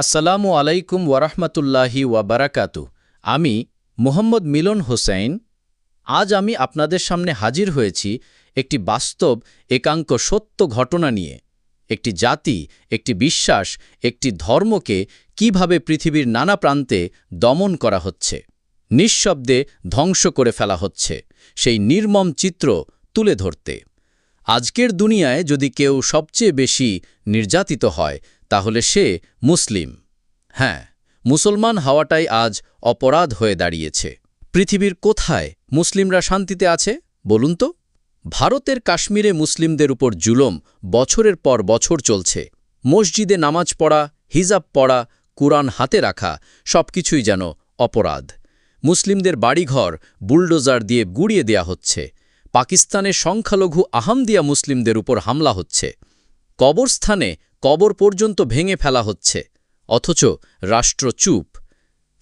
আসসালামু আলাইকুম ওয়ারাহমাতুল্লাহি ওয়াবারাকাতু। আমি মুহম্মদ মিলন হোসেন আজ আমি আপনাদের সামনে হাজির হয়েছি একটি বাস্তব একাঙ্ক সত্য ঘটনা নিয়ে। একটি জাতি, একটি বিশ্বাস, একটি ধর্মকে কীভাবে পৃথিবীর নানা প্রান্তে দমন করা হচ্ছে, নিঃশব্দে ধ্বংস করে ফেলা হচ্ছে, সেই নির্মম চিত্র তুলে ধরতে। আজকের দুনিয়ায় যদি কেউ সবচেয়ে বেশি নির্যাতিত হয় তাহলে সে মুসলিম। হ্যাঁ মুসলমান হওয়াটাই আজ অপরাধ হয়ে দাঁড়িয়েছে। পৃথিবীর কোথায় মুসলিমরা শান্তিতে আছে, বলুন তো? ভারতের কাশ্মীরে মুসলিমদের উপর জুলম বছরের পর বছর চলছে। মসজিদে নামাজ পড়া, হিজাব পড়া, কুরআন হাতে রাখা, সবকিছুই যেন অপরাধ। মুসলিমদের বাড়িঘর বুলডোজার দিয়ে গুড়িয়ে দেয়া হচ্ছে। পাকিস্তানে সংখ্যালঘু আহামদিয়া মুসলিমদের উপর হামলা হচ্ছে। কবরস্থানে কবর পর্যন্ত ভেঙে ফেলা হচ্ছে, অথচ রাষ্ট্র চুপ।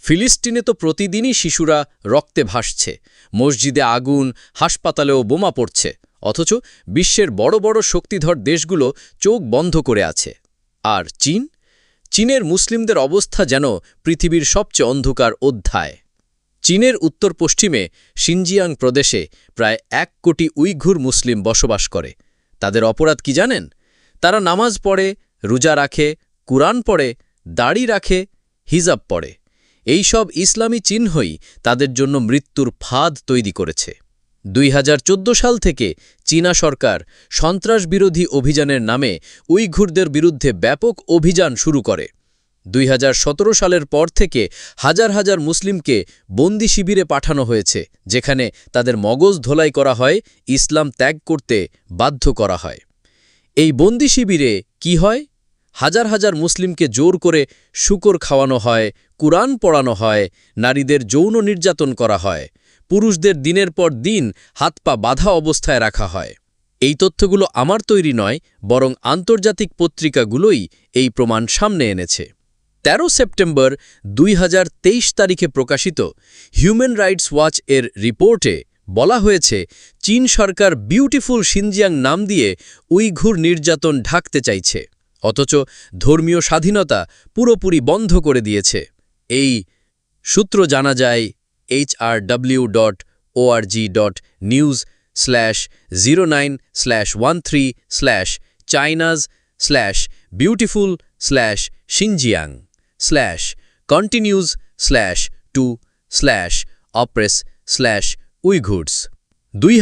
ফিলিস্তিনে তো প্রতিদিনই শিশুরা রক্তে ভাসছে, মসজিদে আগুন, হাসপাতালেও বোমা পড়ছে, অথচ বিশ্বের বড় বড় শক্তিধর দেশগুলো চোখ বন্ধ করে আছে। আর চীন? চীনের মুসলিমদের অবস্থা যেন পৃথিবীর সবচেয়ে অন্ধকার অধ্যায়। চীনের উত্তর পশ্চিমে সিনজিয়াং প্রদেশে প্রায় এক কোটি উইঘুর মুসলিম বসবাস করে। তাদের অপরাধ কি জানেন? তারা নামাজ পড়ে রোজা রাখে, কুরআন পড়ে, দাড়ি রাখে, হিজাব পড়ে। এই সব ইসলামী চিহ্নই তাদের জন্য মৃত্যুর ফাঁদ তৈরি করেছে। দুই হাজার চোদ্দ সাল থেকে চীনা সরকার সন্ত্রাসবিরোধী অভিযানের নামে উইঘুরদের বিরুদ্ধে ব্যাপক অভিযান শুরু করে। দুই হাজার সতেরো সালের পর থেকে হাজার হাজার মুসলিমকে বন্দি শিবিরে পাঠানো হয়েছে, যেখানে তাদের মগজ ধোলাই করা হয়, ইসলাম ত্যাগ করতে বাধ্য করা হয়। এই বন্দি শিবিরে কি হয়? হাজার হাজার মুসলিমকে জোর করে শুকর খাওয়ানো হয়, কুরআন পড়ানো হয়, নারীদের যৌন নির্যাতন করা হয়, পুরুষদের দিনের পর দিন হাত পা বাধা অবস্থায় রাখা হয়। এই তথ্যগুলো আমার তৈরি নয়, বরং আন্তর্জাতিক পত্রিকাগুলোই এই প্রমাণ সামনে এনেছে। ১৩ সেপ্টেম্বর দুই হাজার তেইশ তারিখে প্রকাশিত হিউম্যান রাইটস ওয়াচ এর রিপোর্টে বলা হয়েছে, চীন সরকার বিউটিফুল সিনজিয়াং নাম দিয়ে উইঘুর নির্যাতন ঢাকতে চাইছে। অথচ ধর্মীয় স্বাধীনতা পুরোপুরি বন্ধ করে দিয়েছে। এই সূত্র জানা যায় HRW dot org dot news slash zero nine slash one three slash China's slash beautiful slash Xinjiang slash continues slash to slash oppress slash উইঘুডস দুই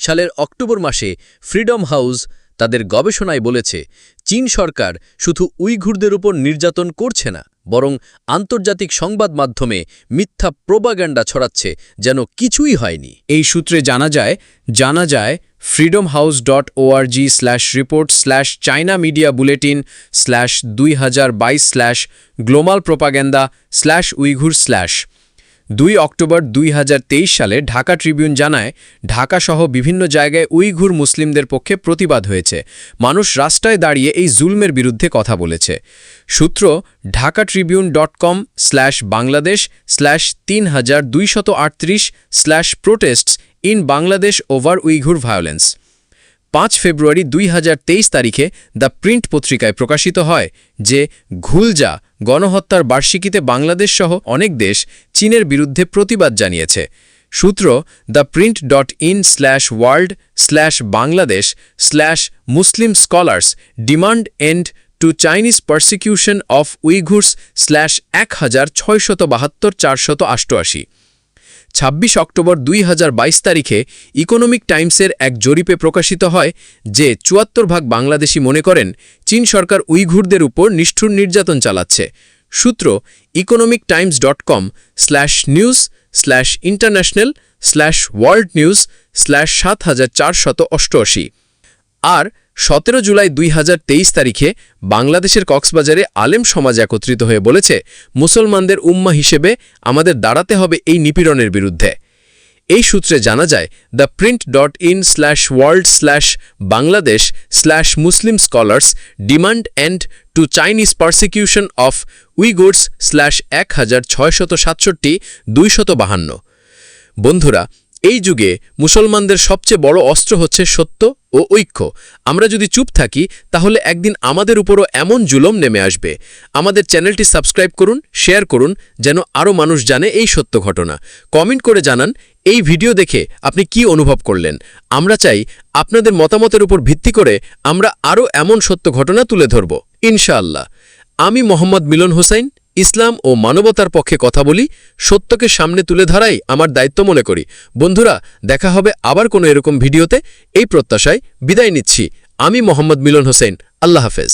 সালের অক্টোবর মাসে ফ্রিডম হাউস তাদের গবেষণায় বলেছে, চীন সরকার শুধু উইঘুরদের উপর নির্যাতন করছে না, বরং আন্তর্জাতিক সংবাদ মাধ্যমে মিথ্যা প্রোপাগ্যান্ডা ছড়াচ্ছে যেন কিছুই হয়নি। এই সূত্রে জানা যায় জানা যায় Freedom House dot org slash report slash China media bulletin slash দুই হাজার বাইশ slash global propaganda slash Uyghur slash দুই অক্টোবর দুই হাজার তেইশ সালে ঢাকা ট্রিবিউন জানায়, ঢাকাসহ বিভিন্ন জায়গায় উইঘুর মুসলিমদের পক্ষে প্রতিবাদ হয়েছে। মানুষ রাস্তায় দাঁড়িয়ে এই জুলমের বিরুদ্ধে কথা বলেছে। সূত্র, Dhaka Tribune dot com slash Bangladesh slash তিন হাজার দুইশত আটত্রিশ slash protests in Bangladesh over Uyghur violence. পাঁচ ফেব্রুয়ারি দুই হাজার তেইশ তারিখে দ্য প্রিন্ট পত্রিকায় প্রকাশিত হয় যে, ঘুলজা গণহত্যার বার্ষিকীতে বাংলাদেশ সহ অনেক দেশ চীনের বিরুদ্ধে প্রতিবাদ জানিয়েছে। সূত্র the Print dot in slash world slash Bangladesh slash Muslim scholars demand end to Chinese persecution of Uyghurs slash এক হাজার ছয়শত বাহাত্তর চারশত অষ্টআশি ছাব্বিশ অক্টোবর দুই হাজার বাইশ তারিখে ইকোনমিক টাইমসের এক জরিপে প্রকাশিত হয় যে চুয়াত্তর ভাগ বাংলাদেশি মনে করেন চীন সরকার উইঘুরদের উপর নিষ্ঠুর নির্যাতন চালাচ্ছে। সূত্র Economic Times dot com slash news slash international slash world news slash সাত হাজার চারশত অষ্টআশি। আর সতেরো জুলাই দুই হাজার তেইশ তারিখে বাংলাদেশের কক্সবাজারে আলেম সমাজ একত্রিত হয়ে বলেছে, মুসলমানদের উম্মা হিসেবে আমাদের দাঁড়াতে হবে এই নিপীড়নের বিরুদ্ধে। এই সূত্রে জানা যায়, the Print dot in slash world slash Bangladesh slash Muslim scholars demand end to Chinese persecution of উইগুডস slash এক হাজার ছয়শত সাতষট্টি দুইশত বাহান্ন। বন্ধুরা এই যুগে মুসলমানদের সবচেয়ে বড় অস্ত্র হচ্ছে সত্য ও ঐক্য। আমরা যদি চুপ থাকি, তাহলে একদিন আমাদের উপরও এমন জুলম নেমে আসবে। আমাদের চ্যানেলটি সাবস্ক্রাইব করুন, শেয়ার করুন, যেন আরও মানুষ জানে এই সত্য ঘটনা। কমেন্ট করে জানান, এই ভিডিও দেখে আপনি কি অনুভব করলেন? আমরা চাই আপনাদের মতামতের উপর ভিত্তি করে আমরা আরও এমন সত্য ঘটনা তুলে ধরব। ইনশাআল্লাহ। আমি মোহাম্মদ মিলন হোসাইন ইসলাম ও মানবতার পক্ষে কথা বলি, সত্যকে সামনে তুলে ধরাই আমার দায়িত্ব মনে করি। বন্ধুরা, দেখা হবে আবার কোনো এরকম ভিডিওতে। এই প্রত্যাশায় বিদায় নিচ্ছি। আমি মোহাম্মদ মিলন হোসেন। আল্লাহ হাফেজ।